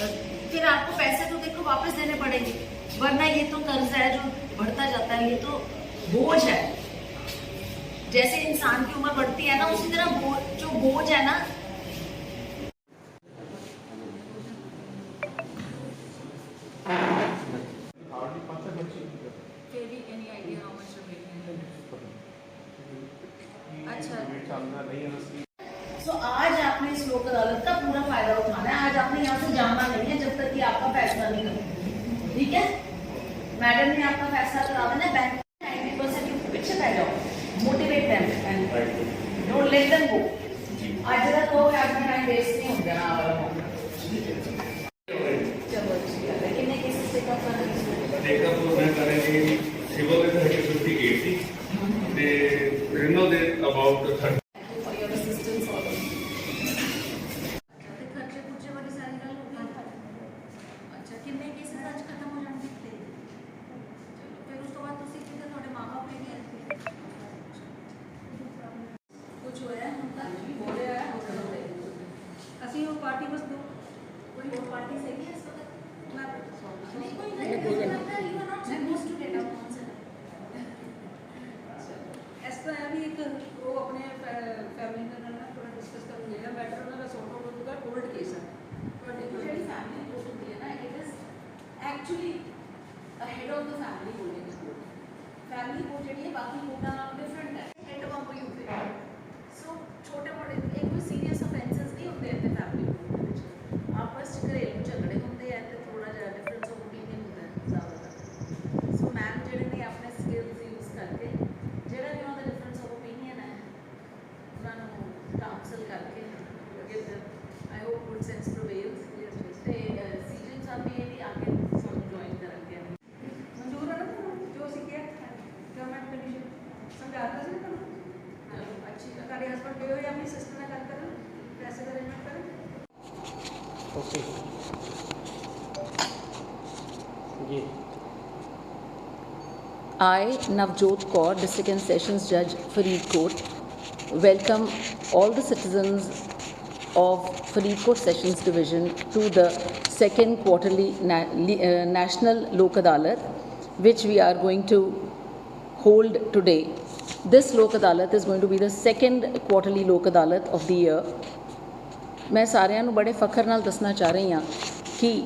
फिर आपको पैसे तो देखो वापस देने पड़ेंगे। वरना ये तो कर्ज है जो बढ़ता जाता है ये तो बोझ है। जैसे इंसान की उम्र बढ़ती है ना उसी तरह बोझ जो बोझ है ना? अच्छा सो आज आपने इस लोक अदालत का पूरा फ़ायदा उठाना है। आज आपने यहाँ से जाना मैडम ने आपका फैसला करा देना है बैंक 90 परसेंट के पीछे पै जाओ motivate them don't let them go आज जरा को आज में टाइम वेस्ट नहीं होता। ना चलो ठीक लेकिन मैं से कब करना है देखा तो मैं करेंगे सिविल में 30 गेट थी। ਤੇ रिनो ਦੇ अबाउट ਕੋਈ ਹੋਰ ਪਾਰਟੀ ਸਹੀ ਹੈ ਇਸ ਵਕਤ ਨਾ ਨਹੀਂ ਕੋਈ ਨਹੀਂ ਕੋਈ ਲੱਗਦਾ okay I, Navjot Kaur, the Second Sessions Judge, Faridkot, welcome all the citizens of Faridkot Sessions Division to the second quarterly uh, National Lok which we are going to hold today. This Lok is going to be the second quarterly Lok of the year. ਮੈਂ ਸਾਰਿਆਂ ਨੂੰ ਬੜੇ ਫਖਰ ਨਾਲ ਦੱਸਣਾ ਚਾਹ ਰਹੀ ਹਾਂ ਕਿ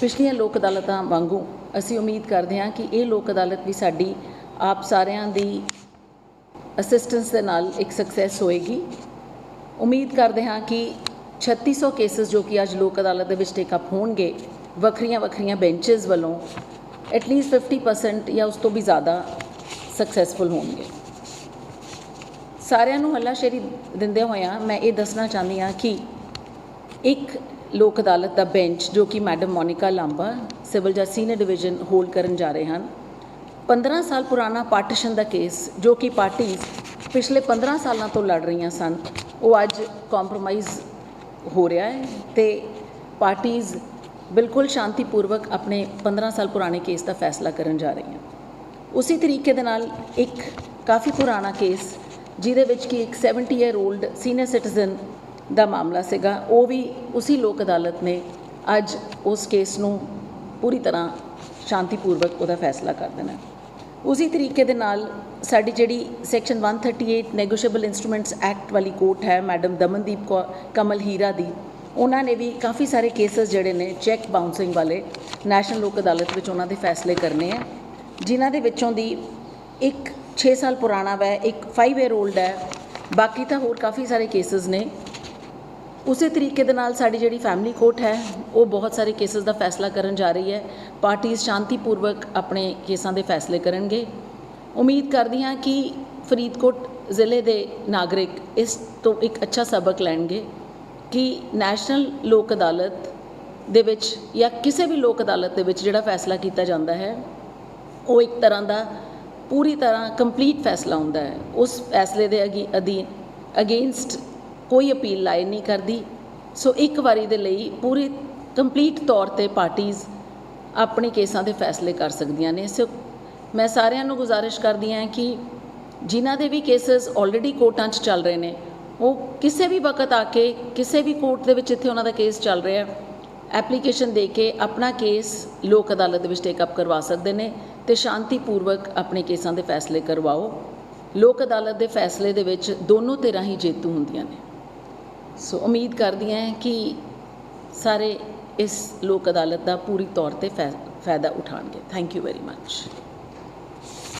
ਪਿਛਲੀਆਂ ਲੋਕ ਅਦਾਲਤਾਂ ਵਾਂਗੂ ਅਸੀਂ ਉਮੀਦ ਕਰਦੇ ਹਾਂ ਕਿ ਇਹ ਲੋਕ ਅਦਾਲਤ ਵੀ ਸਾਡੀ ਆਪ ਸਾਰਿਆਂ ਦੀ ਅਸਿਸਟੈਂਸ ਦੇ ਨਾਲ ਇੱਕ ਸਕਸੈਸ ਹੋਏਗੀ। ਉਮੀਦ ਕਰਦੇ ਹਾਂ ਕਿ 3600 ਕੇਸਸ ਜੋ ਕਿ ਅੱਜ ਲੋਕ ਅਦਾਲਤ ਦੇ ਵਿੱਚ ਟੇਕ ਅਪ ਹੋਣਗੇ, ਵੱਖਰੀਆਂ ਵੱਖਰੀਆਂ ਬੈਂਚਸ ਵੱਲੋਂ ਐਟਲੀਸਟ 50% ਜਾਂ ਉਸ ਤੋਂ ਵੀ ਜ਼ਿਆਦਾ ਸਕਸੈਸਫੁਲ ਹੋਣਗੇ। ਸਾਰਿਆਂ ਨੂੰ ਹੱਲਾਸ਼ੇਰੀ ਦਿੰਦੇ ਹੋਇਆਂ ਮੈਂ ਇਹ ਦੱਸਣਾ ਚਾਹੁੰਦੀ ਹਾਂ ਕਿ ਇੱਕ ਲੋਕ ਅਦਾਲਤ ਦਾ ਬੈਂਚ ਜੋ ਕਿ ਮੈਡਮ ਮੋਨਿਕਾ ਲਾਂਬਾ, ਸਿਵਲ ਜੱਜ ਸੀਨੀਅਰ ਡਿਵੀਜ਼ਨ ਹੋਲਡ ਕਰਨ ਜਾ ਰਹੇ ਹਨ। 15 ਸਾਲ ਪੁਰਾਣਾ ਪਾਰਟੀਸ਼ਨ ਦਾ ਕੇਸ, ਜੋ ਕਿ ਪਾਰਟੀਆਂ ਪਿਛਲੇ 15 ਸਾਲਾਂ ਤੋਂ ਲੜ ਰਹੀਆਂ ਸਨ, ਉਹ ਅੱਜ ਕੰਪਰੋਮਾਈਜ਼ ਹੋ ਰਿਹਾ ਹੈ ਤੇ ਪਾਰਟੀਆਂ ਬਿਲਕੁਲ ਸ਼ਾਂਤੀਪੂਰਵਕ ਆਪਣੇ 15 ਸਾਲ ਪੁਰਾਣੇ ਕੇਸ ਦਾ ਫੈਸਲਾ ਕਰਨ ਜਾ ਰਹੀਆਂ। ਉਸੇ ਤਰੀਕੇ ਦੇ ਨਾਲ ਇੱਕ ਕਾਫੀ ਪੁਰਾਣਾ ਕੇਸ, ਜਿਹਦੇ ਵਿੱਚ ਕਿ ਇੱਕ 70 ਈਅਰ 올ਡ ਸੀਨੀਅਰ ਸਿਟੀਜ਼ਨ ਦਾ ਮਾਮਲਾ ਸੀਗਾ। ਉਹ ਵੀ ਉਸੇ ਲੋਕ ਅਦਾਲਤ ਨੇ ਅੱਜ ਉਸ ਕੇਸ ਨੂੰ ਪੂਰੀ ਤਰ੍ਹਾਂ ਸ਼ਾਂਤੀਪੂਰਵਕ ਉਹਦਾ ਫੈਸਲਾ ਕਰ ਦੇਣਾ। ਹੈ। ਉਸੇ ਤਰੀਕੇ ਦੇ ਨਾਲ ਸਾਡੀ ਜਿਹੜੀ ਸੈਕਸ਼ਨ 138 ਨੈਗੋਸ਼ੀਏਬਲ ਇਨਸਟਰੂਮੈਂਟਸ ਐਕਟ ਵਾਲੀ ਕੋਰਟ ਹੈ, ਮੈਡਮ ਦਮਨਦੀਪ ਕੌਰ, ਕਮਲ ਹੀਰਾ ਦੀ, ਉਹਨਾਂ ਨੇ ਵੀ ਕਾਫੀ ਸਾਰੇ ਕੇਸਸ ਜਿਹੜੇ ਨੇ ਚੈੱਕ ਬਾਉਂਸਿੰਗ ਵਾਲੇ ਨੈਸ਼ਨਲ ਲੋਕ ਅਦਾਲਤ ਵਿੱਚ ਉਹਨਾਂ ਦੇ ਫੈਸਲੇ ਕਰਨੇ ਆ, ਜਿਨ੍ਹਾਂ ਦੇ ਵਿੱਚੋਂ ਦੀ ਇੱਕ 6 ਸਾਲ ਪੁਰਾਣਾ ਵੈ, ਇੱਕ 5 ਈਅਰ 올ਡ ਹੈ। ਬਾਕੀ ਤਾਂ ਹੋਰ ਕਾਫੀ ਸਾਰੇ ਕੇਸਸ ਨੇ। ਉਸੇ ਤਰੀਕੇ ਦੇ ਨਾਲ ਸਾਡੀ ਜਿਹੜੀ ਫੈਮਿਲੀ ਕੋਰਟ ਹੈ, ਉਹ ਬਹੁਤ ਸਾਰੇ ਕੇਸਸ ਦਾ ਫੈਸਲਾ ਕਰਨ ਜਾ ਰਹੀ ਹੈ। ਪਾਰਟੀਆਂ ਸ਼ਾਂਤੀਪੂਰਵਕ ਆਪਣੇ ਕੇਸਾਂ ਦੇ ਫੈਸਲੇ ਕਰਨਗੇ। ਉਮੀਦ ਕਰਦੀ ਹਾਂ ਕਿ ਫਰੀਦਕੋਟ ਜ਼ਿਲ੍ਹੇ ਦੇ ਨਾਗਰਿਕ ਇਸ ਤੋਂ ਇੱਕ ਅੱਛਾ ਸਬਕ ਲੈਣਗੇ ਕਿ ਨੈਸ਼ਨਲ ਲੋਕ ਅਦਾਲਤ ਦੇ ਵਿੱਚ ਜਾਂ ਕਿਸੇ ਵੀ ਲੋਕ ਅਦਾਲਤ ਦੇ ਵਿੱਚ ਜਿਹੜਾ ਫੈਸਲਾ ਕੀਤਾ ਜਾਂਦਾ ਹੈ, ਉਹ ਇੱਕ ਤਰ੍ਹਾਂ ਦਾ ਪੂਰੀ ਤਰ੍ਹਾਂ ਕੰਪਲੀਟ ਫੈਸਲਾ ਹੁੰਦਾ ਹੈ। ਉਸ ਫੈਸਲੇ ਦੇ ਅਗੀ ਅਧੀਨ ਅਗੇਂਸਟ ਕੋਈ ਅਪੀਲ ਲਾਇ ਨਹੀਂ ਕਰਦੀ। ਸੋ ਇੱਕ ਵਾਰੀ ਦੇ ਲਈ ਪੂਰੇ ਕੰਪਲੀਟ ਤੌਰ ਤੇ ਪਾਰਟੀਆਂ ਆਪਣੇ ਕੇਸਾਂ ਦੇ ਫੈਸਲੇ ਕਰ ਸਕਦੀਆਂ ਨੇ। ਸੋ ਮੈਂ ਸਾਰਿਆਂ ਨੂੰ ਗੁਜ਼ਾਰਿਸ਼ ਕਰਦੀ ਹਾਂ ਕਿ ਜਿਨ੍ਹਾਂ ਦੇ ਵੀ ਕੇਸਸ ਆਲਰੇਡੀ ਕੋਰਟਾਂ 'ਚ ਚੱਲ ਰਹੇ ਨੇ, ਉਹ ਕਿਸੇ ਵੀ ਵਕਤ ਆ ਕੇ ਕਿਸੇ ਵੀ ਕੋਰਟ ਦੇ ਵਿੱਚ ਇੱਥੇ ਉਹਨਾਂ ਦਾ ਕੇਸ ਚੱਲ ਰਿਹਾ ਐਪਲੀਕੇਸ਼ਨ ਦੇ ਕੇ ਆਪਣਾ ਕੇਸ ਲੋਕ ਅਦਾਲਤ ਦੇ ਵਿੱਚ ਟੇਕ ਅਪ ਕਰਵਾ ਸਕਦੇ ਨੇ ਤੇ ਸ਼ਾਂਤੀਪੂਰਵਕ ਆਪਣੇ ਕੇਸਾਂ ਦੇ ਫੈਸਲੇ ਕਰਵਾਓ। ਲੋਕ ਅਦਾਲਤ ਦੇ ਫੈਸਲੇ ਦੇ ਵਿੱਚ ਦੋਨੋਂ ਧਿਰਾਂ ਹੀ ਜੇਤੂ ਹੁੰਦੀਆਂ ਨੇ। ਸੋ ਉਮੀਦ ਕਰਦੀ ਹਾਂ ਕਿ ਸਾਰੇ ਇਸ ਲੋਕ ਅਦਾਲਤ ਦਾ ਪੂਰੀ ਤੌਰ ਤੇ ਫਾਇ- ਫਾਇਦਾ ਉਠਾਉਣਗੇ। Thank you very much